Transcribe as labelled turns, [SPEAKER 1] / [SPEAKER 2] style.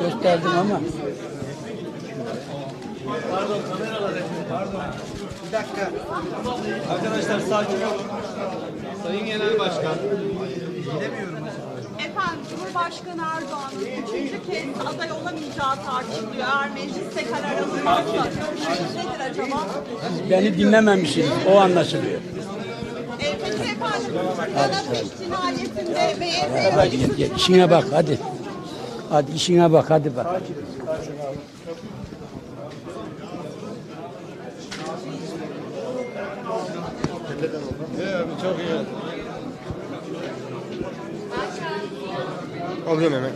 [SPEAKER 1] Gösterdim ama.
[SPEAKER 2] Arkadaşlar sakin olun. Sayın Genel Başkan.
[SPEAKER 3] Efendim Cumhurbaşkanı Erdoğan'ın üçüncü kez aday olamayacağı tartışılıyor. Eğer mecliste karar alınmazsa görüşünüz nedir acaba?
[SPEAKER 1] Beni dinlememişsiniz. O anlaşılıyor.
[SPEAKER 3] E, peki efendim Galatasaray cinayetinde MHP
[SPEAKER 1] Hadi git, git. İşine bak hadi. Hadi işine bak hadi bak.
[SPEAKER 2] 好的妹妹